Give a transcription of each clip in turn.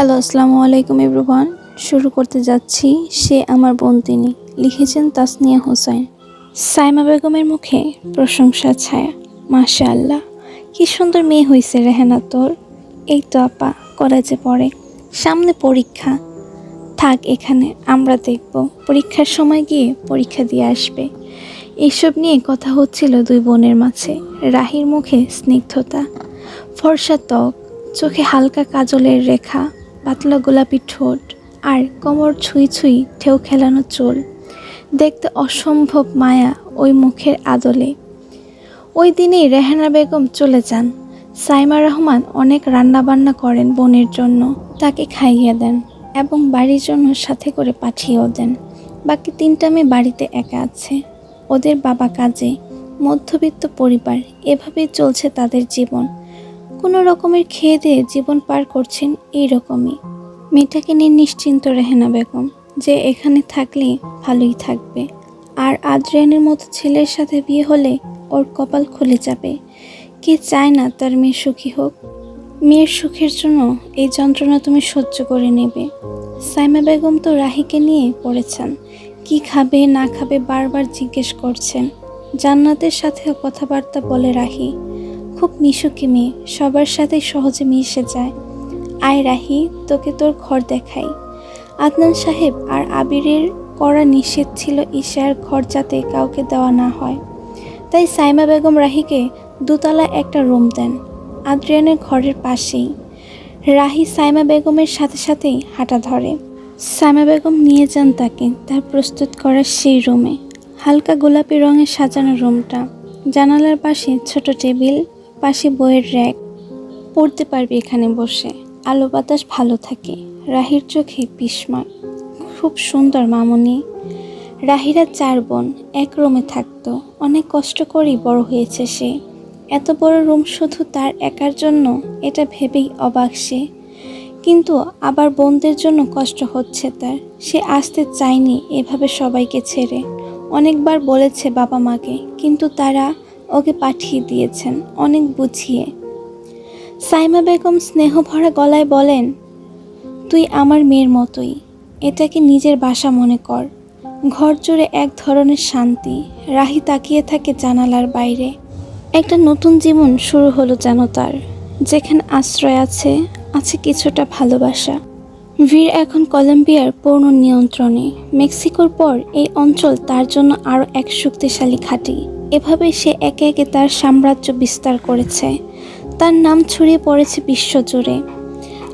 Hello, আসসালামু আলাইকুম everyone. শুরু করতে যাচ্ছি সে আমার বোন তিনি, লিখেছেন তাসনিয়া হোসেন সাইমা বেগমের মুখে প্রশংসা ছায়া মাশা আল্লাহ কি সুন্দর মেয়ে হয়েছে রেহানা তোর। এই তো আপা, কলেজে পড়ে, সামনে পরীক্ষা। থাক এখানে, আমরা দেখব। পরীক্ষার সময় গিয়ে পরীক্ষা দিয়ে আসবে। এইসব নিয়ে কথা হচ্ছিল দুই বোনের মাঝে, রাহির মুখে স্নিগ্ধতা। ফর্সা ত্বক, চোখে হালকা কাজলের রেখা পাতলা গোলাপি ঠোঁট আর কোমর ছুঁই ছুঁই ঢেউ খেলানো চুল। দেখতে অসম্ভব মায়া ওই মুখের আদলে। ওই দিনেই রেহানা বেগম চলে যান। সাইমা রহমান অনেক রান্নাবান্না করেন বোনের জন্য, তাকে খাইয়ে দেন এবং বাড়ির জন্য সাথে করে পাঠিয়েও দেন। বাকি তিনটা মেয়ে বাড়িতে একা আছে। ওদের বাবা কাজে, মধ্যবিত্ত পরিবার, এভাবেই চলছে তাদের জীবন। কোনো রকমের খেয়ে দিয়ে জীবন পার করছেন এই রকমই মেয়েটাকে নিয়ে নিশ্চিন্ত রেহেনা বেগম, যে এখানে থাকলে ভালোই থাকবে। আর আদ্রিয়ানের মতো ছেলের সাথে বিয়ে হলে ওর কপাল খুলে যাবে। কে চায় না তার মেয়ে সুখী হোক? মেয়ের সুখের জন্য এই যন্ত্রণা তুমি সহ্য করে নেবে। সাইমা বেগম তো রাহিকে নিয়ে পড়েছেন। কি খাবে, না খাবে বারবার জিজ্ঞেস করছেন। জান্নাতের সাথেও কথাবার্তা বলে রাহি। খুব মিশুকি মেয়ে, সবার সাথে সহজে মিশে যায়। আয় রাহি, তোকে তোর ঘর দেখাই। আদনান সাহেব আর আবিরের করা নিষেধ ছিল ঈশার ঘর যাতে কাউকে দেওয়া না হয়। তাই সাইমা বেগম রাহিকে দুতলা একটা রুম দেন, আদ্রিয়ানের ঘরের পাশেই। রাহি সাইমা বেগমের সাথে সাথেই হাঁটা ধরে। সাইমা বেগম নিয়ে যান তাকে, তার প্রস্তুত করা সেই রুমে। হালকা গোলাপি রঙের সাজানো রুমটা। জানালার পাশে ছোট টেবিল পাশে বইয়ের র্যাক পড়তে পারবি এখানে বসে। আলো বাতাস ভালো থাকে। রাহির চোখে বিস্ময়। খুব সুন্দর, মামনি। রাহিরা চার বোন, এক রুমে থাকতো। অনেক কষ্ট করেই বড় হয়েছে সে। এত বড় রুম শুধু তার একার জন্য? এটা ভেবেই অবাক সে। কিন্তু আবার বোনদের জন্য কষ্ট হচ্ছে তার। সে আসতে চায়নি এভাবে সবাইকে ছেড়ে। অনেকবার বলেছে বাবা মাকে, কিন্তু তারা ওকে পাঠিয়ে দিয়েছেন, অনেক বুঝিয়ে। সাইমা বেগম স্নেহ ভরা গলায় বলেন, তুই আমার মেয়ের মতোই, এটাকে নিজের বাসা মনে কর। ঘর জুড়ে এক ধরনের শান্তি, রাহি তাকিয়ে থাকে জানালার বাইরে। একটা নতুন জীবন শুরু হলো যেন তার, যেখানে আশ্রয় আছে আছে কিছুটা ভালোবাসা। বীর এখন কলম্বিয়ার পূর্ণ নিয়ন্ত্রণে, মেক্সিকোর পর এই অঞ্চল তার জন্য আরও এক শক্তিশালী ঘাঁটি। এভাবে সে একে একে তার সাম্রাজ্য বিস্তার করেছে। তার নাম ছড়িয়ে পড়েছে বিশ্বজুড়ে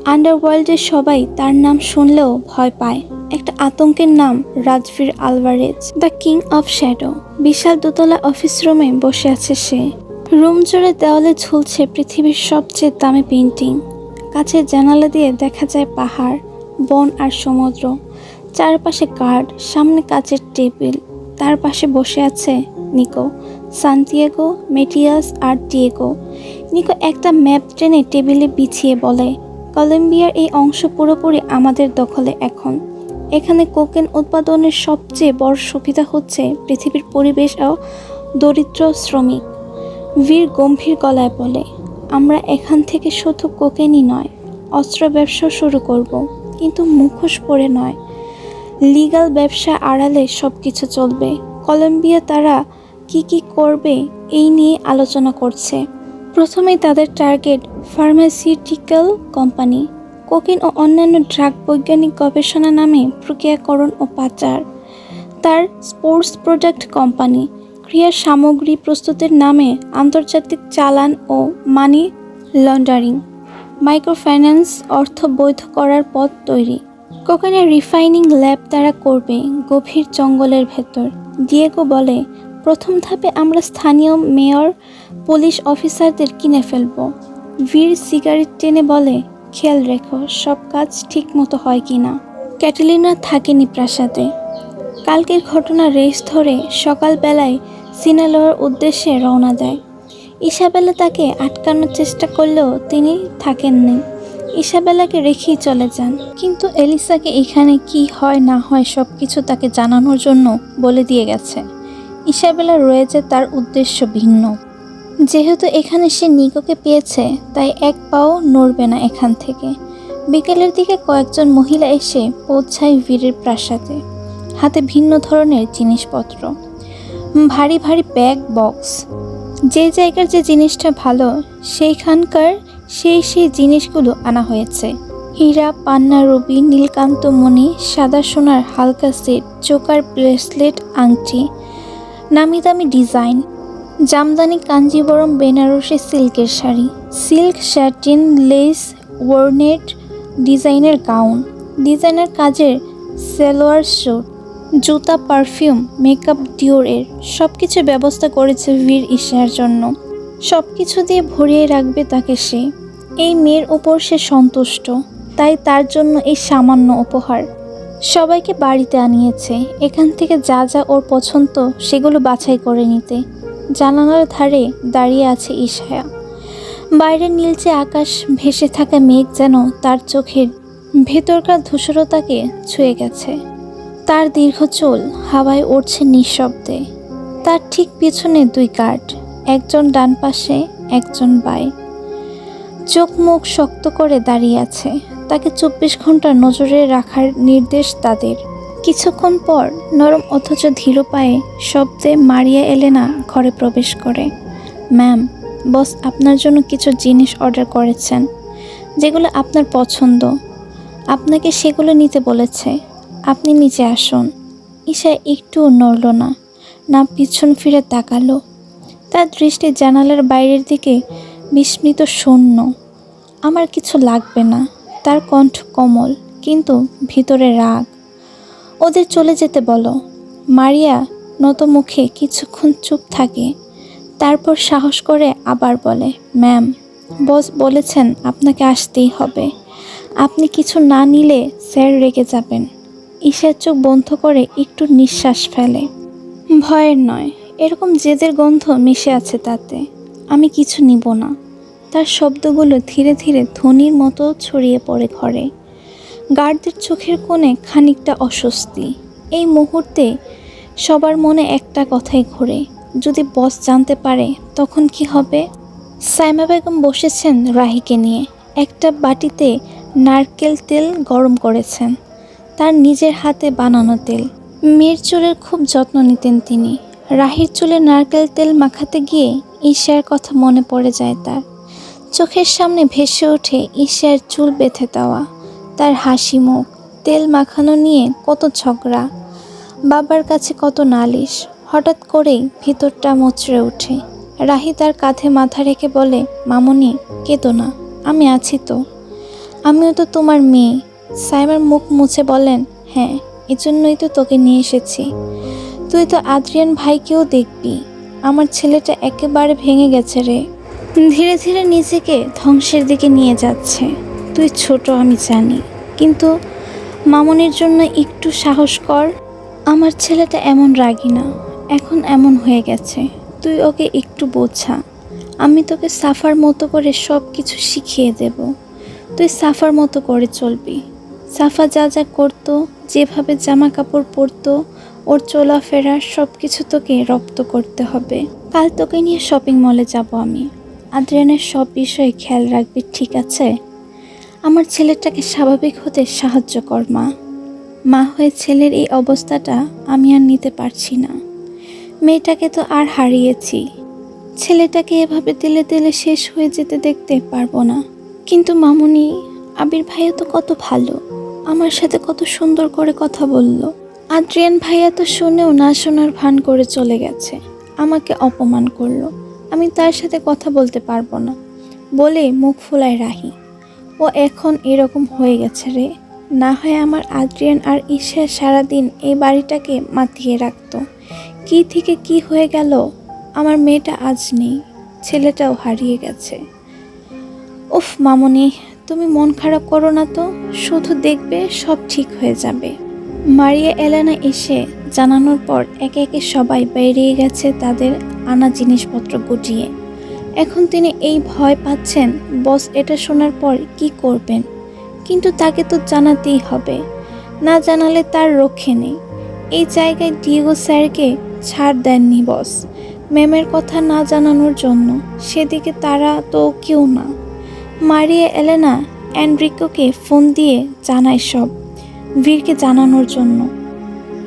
আন্ডারওয়ার্ল্ডের সবাই তার নাম শুনলেও ভয় পায়। একটা আতঙ্কের নাম Rajbir Alvarez, the king of shadow. বিশাল দোতলা অফিস রুমে বসে আছে সে। রুম জুড়ে দেওয়ালে ঝুলছে পৃথিবীর সবচেয়ে দামি পেন্টিং কাছের জানালা দিয়ে দেখা যায় পাহাড়, বন আর সমুদ্র। চারপাশে গার্ড সামনে কাচের টেবিল। তার পাশে বসে আছে নিকো। সান্তিয়াগো মেটিয়াস আর ডিয়েগো নিকো একটা ম্যাপ ট্রেনে টেবিলে বিছিয়ে বলে, কলম্বিয়ার এই অংশ পুরোপুরি আমাদের দখলে এখন। এখানে কোকেন উৎপাদনের সবচেয়ে বড় সুবিধা হচ্ছে পৃথিবীর পরিবেশ ও দরিদ্র শ্রমিক। বীর গম্ভীর গলায় বলে, আমরা এখান থেকে শুধু কোকেনই নয়, অস্ত্র ব্যবসাও শুরু করব, কিন্তু মুখোশ পরে নয়। লিগাল ব্যবসা আড়ালে সব কিছু চলবে। কলম্বিয়া তারা কি কি করবে এই নিয়ে আলোচনা করছে। প্রথমেই তাদের টার্গেট ফার্মাসিউটিক্যাল কোম্পানি কোকিন ও অন্যান্য ড্রাগ বৈজ্ঞানিক গবেষণা নামে প্রক্রিয়াকরণ ও পাচার। তার স্পোর্টস প্রোডাক্ট কোম্পানি ক্রিয়া সামগ্রী প্রস্তুতের নামে আন্তর্জাতিক চালান ও মানি লন্ডারিং মাইক্রোফাইন্যান্স অর্থ বৈধ করার পথ তৈরি। কোকেনের রিফাইনিং ল্যাব তারা করবে গভীর জঙ্গলের ভেতর। ডিয়েগো বলে প্রথম ধাপে আমরা স্থানীয় মেয়র, পুলিশ অফিসারদের কিনে ফেলব। বীর সিগারেট টেনে বলে, খেয়াল রেখো, সব কাজ ঠিক মতো হয় কি না? ক্যাটালিনা থাকেনি প্রাসাদে। কালকের ঘটনা রেস ধরে সকালবেলায় সিনালোয়ার উদ্দেশ্যে রওনা দেয়। ইসাবেলা তাকে আটকানোর চেষ্টা করলেও তিনি থাকেননি। ইসাবেলাকে রেখেই চলে যান। কিন্তু এলিসাকে এখানে কি হয় না হয় সব কিছু তাকে জানানোর জন্য বলে দিয়ে গেছে। ইসাবেলা রয়েছে তার উদ্দেশ্য ভিন্ন। যেহেতু এখানে সে নিকোকে পেয়েছে, তাই এক পাও নড়বে না এখান থেকে। বিকেলের দিকে কয়েকজন মহিলা এসে পৌঁছায় বীরের প্রাসাদে। হাতে ভিন্ন ধরনের জিনিসপত্র। ভারী ভারী ব্যাগ, বক্স। যে জায়গার যে জিনিসটা ভালো, সেইখানকার সেই সেই জিনিসগুলো আনা হয়েছে। হীরা, পান্না রবি নীলকান্ত মণি সাদা সোনার হালকা সেট, চোকার ব্রেসলেট, আংটি নামি দামি ডিজাইন, জামদানি কাঞ্জিবরম বেনারসি সিল্কের শাড়ি, সিল্ক শ্যাটিন লেস, ওয়ার্নেট ডিজাইনের গাউন, ডিজাইনার কাজের সেলোয়ার স্যুট, জুতা, পারফিউম, মেকআপ ডিওরের সব কিছু ব্যবস্থা করেছে বীর ঈশার জন্য। সব কিছু দিয়ে ভরিয়ে রাখবে তাকে সে। এই মেয়ের ওপর সে সন্তুষ্ট। তাই তার জন্য এই সামান্য উপহার। সবাইকে বাড়িতে আনিয়েছে। এখান থেকে যা যা ওর পছন্দ, সেগুলো বাছাই করে নিতে। জানালার ধারে দাঁড়িয়ে আছে ঈশায়া। বাইরের নীলচে আকাশ ভেসে থাকা মেঘ যেন তার চোখের ভেতরকার ধূসরতাকে ছুঁয়ে গেছে। তার দীর্ঘ চুল হাওয়ায় উড়ছে নিঃশব্দে। তার ঠিক পিছনে দুই গার্ড একজন ডান পাশে, একজন বাই চোখ মুখ শক্ত করে দাঁড়িয়ে আছে। তাকে চব্বিশ ঘণ্টা নজরে রাখার নির্দেশ তাদের। কিছুক্ষণ পর নরম অথচ ধীর পায়ে শব্দে মারিয়া এলেনা ঘরে প্রবেশ করে। ম্যাম, বস আপনার জন্য কিছু জিনিস অর্ডার করেছেন, যেগুলো আপনার পছন্দ। আপনাকে সেগুলো নিতে বলেছে। আপনি নিচে আসুন। ঈশা একটুও নড়ল না না পিছন ফিরে তাকালো। তার দৃষ্টি জানালার বাইরের দিকে বিস্মিত শূন্য। আমার কিছু লাগবে না তার কণ্ঠ কোমল, কিন্তু ভিতরে রাগ। ওদের চলে যেতে বলো। মারিয়া নত মুখে কিছুক্ষণ চুপ থাকে, তারপর সাহস করে আবার বলে, ম্যাম, বস বলেছেন আপনাকে আসতেই হবে। আপনি কিছু না নিলে স্যার রেগে যাবেন। ঈশার চোখ বন্ধ করে একটু নিঃশ্বাস ফেলে। ভয়ের নয়, এরকম জেদের গন্ধ মিশে আছে তাতে। আমি কিছু নিব না। তার শব্দগুলো ধীরে ধীরে ধ্বনির মতো ছড়িয়ে পড়ে ঘরে। গার্ডদের চোখের কোণে খানিকটা অস্বস্তি। এই মুহূর্তে সবার মনে একটা কথাই ঘোরে। যদি বস জানতে পারে, তখন কি হবে? সাইমা বেগম বসেছেন রাহিকে নিয়ে। একটা বাটিতে নারকেল তেল গরম করেছেন। তার নিজের হাতে বানানো তেল। মেয়ের চুলের খুব যত্ন নিতেন তিনি। রাহির চুলে নারকেল তেল মাখাতে গিয়ে ঈশার কথা মনে পড়ে যায় তার। চোখের সামনে ভেসে ওঠে ঈশার চুল বেঁধে দেওয়া। তার হাসি মুখ, তেল মাখানো নিয়ে কত ঝগড়া। বাবার কাছে কত নালিশ, হঠাৎ করেই ভিতরটা মুচড়ে ওঠে। রাহি তার কাঁধে মাথা রেখে বলে, মামনি, কেঁদো না, আমি আছি তো। আমিও তো তোমার মেয়ে। সাইমার মুখ মুছে বলেন হ্যাঁ এজন্যই তো তোকে নিয়ে এসেছি। তুই তো আদ্রিয়ান ভাইকেও দেখবি। আমার ছেলেটা একেবারে ভেঙে গেছে রে। ধীরে ধীরে নিজেকে ধ্বংসের দিকে নিয়ে যাচ্ছে। তুই ছোট, আমি জানি। কিন্তু মামনির জন্য একটু সাহস কর। আমার ছেলেটা এমন রাগি না। এখন এমন হয়ে গেছে। তুই ওকে একটু বোঝা। আমি তোকে সাফার মতো করে সব কিছু শিখিয়ে দেব। তুই সাফার মতো করে চলবি। সাফা যা যা করতো, যেভাবে জামা কাপড় পরতো, ওর চলাফেরা সব কিছু তোকে রপ্ত করতে হবে। কাল তোকে নিয়ে শপিং মলে যাব আমি। আদ্রিয়ানের সব বিষয়ে খেয়াল রাখবি, ঠিক আছে? আমার ছেলেটাকে স্বাভাবিক হতে সাহায্য কর, মা। মা হয়ে ছেলের এই অবস্থাটা আমি আর নিতে পারছি না। মেয়েটাকে তো আর হারিয়েছি। ছেলেটাকে এভাবে দিলে দিলে শেষ হয়ে যেতে দেখতে পারব না। কিন্তু মামুনি, আবির ভাইয়া তো কত ভালো। আমার সাথে কত সুন্দর করে কথা বলল। আদ্রিয়ান ভাইয়া তো শুনেও না শোনার ভান করে চলে গেছে। আমাকে অপমান করল। আমি তার সাথে কথা বলতে পারব না। বলে মুখ ফুলায় রাহি। ও এখন এরকম হয়ে গেছে রে। না হয় আমার আদ্রিয়ান আর ঈশা সারাদিন এই বাড়িটাকে মাতিয়ে রাখতো। কি থেকে কি হয়ে গেল? আমার মেয়েটা আজ নেই। ছেলেটাও হারিয়ে গেছে। উফ মামনি, তুমি মন খারাপ করো না তো। শুধু দেখবে সব ঠিক হয়ে যাবে। মারিয়া এলানা এসে জানানোর পর একে একে সবাই বেরিয়ে গেছে তাদের আনা জিনিসপত্র গুটিয়ে। এখন তিনি এই ভয় পাচ্ছেন, বস, এটা শোনার পর কি করবেন? কিন্তু তাকে তো জানাতেই হবে। না জানালে তার রক্ষে নেই। এই জায়গায় ডিয়েগো স্যারকে ছাড় দেননি বস। ম্যামের কথা না জানানোর জন্য সেদিকে তারা তো কেউ না। মারিয়া এলেনা অ্যান্ড্রিকোকে ফোন দিয়ে জানায় সব। বীরকে জানানোর জন্য।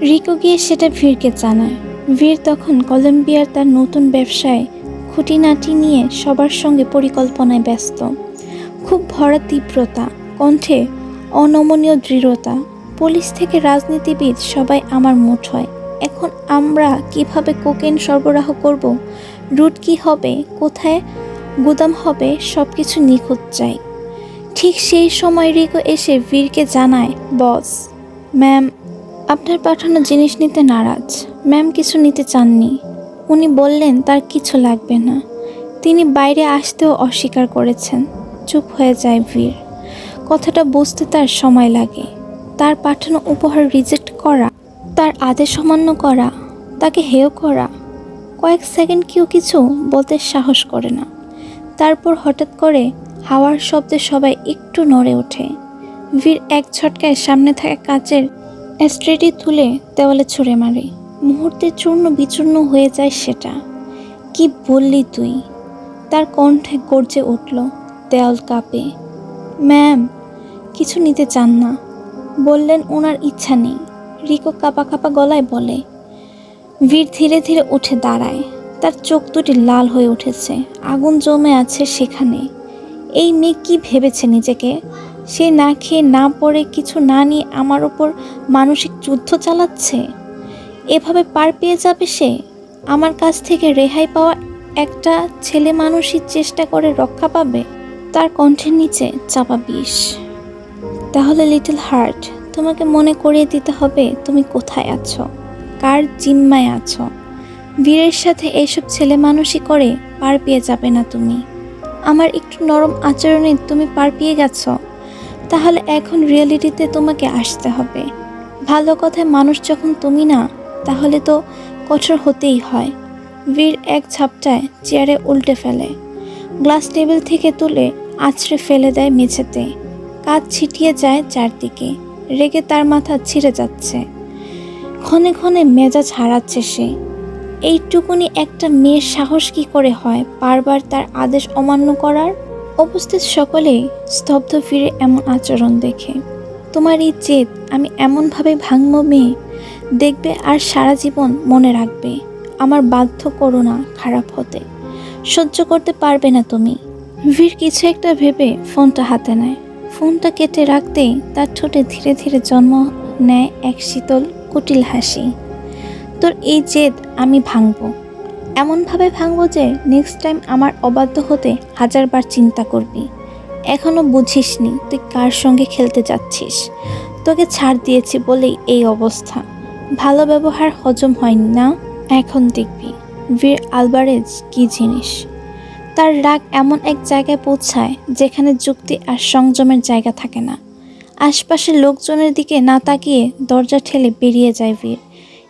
রিকো গিয়ে সেটা ভীরকে জানায়। বীর তখন কলম্বিয়ার তার নতুন ব্যবসায় খুঁটিনাটি নিয়ে সবার সঙ্গে পরিকল্পনায় ব্যস্ত। খুব ভরা তীব্রতা, কণ্ঠে অনমনীয় দৃঢ়তা। পুলিশ থেকে রাজনীতিবিদ সবাই আমার মুঠ হয়। এখন আমরা কীভাবে কোকেন সরবরাহ করব? রুট কি হবে? কোথায় গুদাম হবে? সব কিছু নিখুঁত চাই। ঠিক সেই সময় রিকো এসে বীরকে জানায়, বস, ম্যাম, আপনার পাঠানো জিনিস নিতে নারাজ। ম্যাম কিছু নিতে চাননি। উনি বললেন তার কিছু লাগবে না। তিনি বাইরে আসতেও অস্বীকার করেছেন। চুপ হয়ে যায় বীর কথাটা বুঝতে তার সময় লাগে। তার পাঠানো উপহার রিজেক্ট করা, তার আদেশ অমান্য করা, তাকে হেয় করা, কয়েক সেকেন্ড কেউ কিছু বলতে সাহস করে না। তারপর হঠাৎ করে হাওয়ার শব্দে সবাই একটু নড়ে ওঠে। বীর এক ঝটকায় সামনে থাকা কাচের স্ট্রেটি তুলে দেওয়ালে ছুঁড়ে মারে। মুহূর্তে চূর্ণ বিচূর্ণ হয়ে যায় সেটা। কি বললি তুই? তার কণ্ঠে গর্জে উঠল দেওয়াল কাঁপে। ম্যাম, কিছু নিতে চান না। বললেন ওনার ইচ্ছা নেই। রিকো কাপা কাপা গলায় বলে বীর ধীরে ধীরে উঠে দাঁড়ায়। তার চোখ দুটি লাল হয়ে উঠেছে। আগুন জমে আছে সেখানে। এই মেয়ে কী ভেবেছে নিজেকে? সে না খেয়ে না পড়ে কিছু না নিয়ে আমার ওপর মানসিক যুদ্ধ চালাচ্ছে? এভাবে পার পেয়ে যাবে সে? আমার কাছ থেকে রেহাই পাওয়া একটা ছেলে মানুষই চেষ্টা করে রক্ষা পাবে? তার কণ্ঠের নিচে চাপা বিষ। তাহলে লিটল হার্ট, তোমাকে মনে করিয়ে দিতে হবে তুমি কোথায় আছো? কার জিম্মায় আছো? বীরের সাথে এইসব ছেলে মানুষই করে পার পেয়ে যাবে না তুমি। আমার একটু নরম আচরণে তুমি পার পেয়ে গেছ, তাহলে এখন রিয়েলিটিতে তোমাকে আসতে হবে। ভালো কথায় মানুষ যখন তুমি না, তাহলে তো কঠোর হতেই হয়। বীর এক ঝাপটায় চেয়ারে উল্টে ফেলে। গ্লাস টেবিল থেকে তুলে আছড়ে ফেলে দেয় মেঝেতে। কাজ ছিটিয়ে যায় চারদিকে। রেগে তার মাথা ছিঁড়ে যাচ্ছে। ক্ষণে ক্ষণে মেজাজ হারাচ্ছে সে। এইটুকুনি একটা মেয়ের সাহস কি করে হয় বারবার তার আদেশ অমান্য করার? উপস্থিত সকলেই স্তব্ধ ফিরে এমন আচরণ দেখে। তোমার এই জেদ, আমি এমনভাবে ভাঙব মেয়ে? দেখবে আর সারা জীবন মনে রাখবে, আমার বাধ্য করো না খারাপ হতে। সহ্য করতে পারবে না তুমি। ভীর কিছু একটা ভেবে ফোনটা হাতে নেয়। ফোনটা কেটে রাখতেই তার ঠোঁটে ধীরে ধীরে জন্ম নেয় এক শীতল, কুটিল হাসি। তোর এই জেদ আমি ভাঙবো। এমনভাবে ভাঙবো যে নেক্সট টাইম আমার অবাধ্য হতে হাজারবার চিন্তা করবি। এখনও বুঝিসনি তুই কার সঙ্গে খেলতে যাচ্ছিস। তোকে ছাড় দিয়েছি বলেই এই অবস্থা। ভালো ব্যবহার হজম হয়নি না? এখন দেখবি। বীর আলবারেজ কি জিনিস? তার রাগ এমন এক জায়গায় পৌঁছায় যেখানে যুক্তি আর সংযমের জায়গা থাকে না। আশপাশের লোকজনের দিকে না তাকিয়ে দরজা ঠেলে বেরিয়ে যায় বীর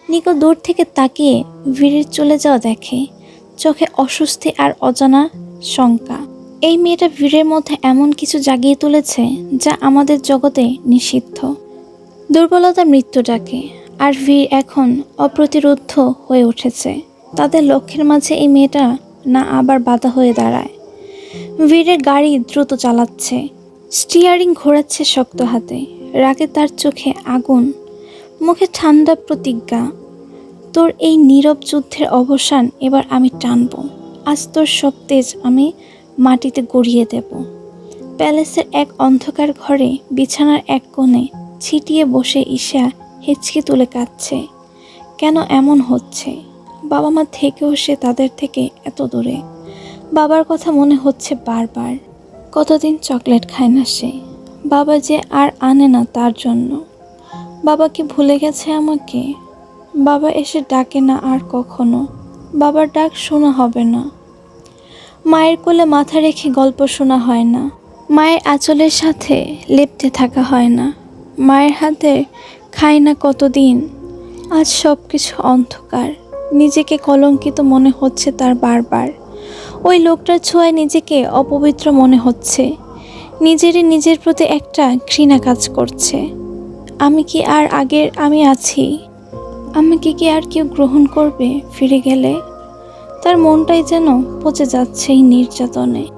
নিকো দূর থেকে তাকিয়ে বীরের চলে যাওয়া দেখে। চোখে অস্বস্তি আর অজানা শঙ্কা। এই মেয়েটা বীরের মধ্যে এমন কিছু জাগিয়ে তুলেছে যা আমাদের জগতে নিষিদ্ধ। দুর্বলতা মৃত্যু ডাকে, আর ভিড় এখন অপ্রতিরোধ্য হয়ে উঠেছে। তাদের লক্ষ্যের মাঝে এই মেয়েটা না আবার বাধা হয়ে দাঁড়ায়। বীরের গাড়ি দ্রুত চালাচ্ছে, স্টিয়ারিং ঘোরাচ্ছে শক্ত হাতে। রাগে তার চোখে আগুন, মুখে ঠান্ডা প্রতিজ্ঞা তোর এই নীরব যুদ্ধের অবসান এবার আমি টানব। আজ তোর সব তেজ আমি মাটিতে গড়িয়ে দেব। প্যালেসের এক অন্ধকার ঘরে, বিছানার এক কোণে ছিটিয়ে বসে ঈশা হেঁচকি তুলে কাঁদছে। কেন এমন হচ্ছে? বাবা মা থেকেও সে তাদের থেকে এত দূরে। বাবার কথা মনে হচ্ছে বারবার। কতদিন চকলেট খায় না সে? বাবা যে আর আনে না তার জন্য। বাবা কি ভুলে গেছে আমাকে? বাবা এসে ডাকে না আর কখনো। বাবার ডাক শোনা হবে না। মায়ের কোলে মাথা রেখে গল্প শোনা হয় না। মায়ের আঁচলের সাথে লেপটে থাকা হয় না। মায়ের হাতে খায় না কতদিন। আজ সব কিছু অন্ধকার। নিজেকে কলঙ্কিত মনে হচ্ছে তার বারবার। ওই লোকটার ছোঁয়ায় নিজেকে অপবিত্র মনে হচ্ছে। নিজেরই নিজের প্রতি একটা ঘৃণা কাজ করছে। আমি কি আর আগের আমি আছি? আমাকে কি আর কেউ গ্রহণ করবে ফিরে গেলে? তার মনটাই যেন পচে যাচ্ছে এই নির্যাতনে।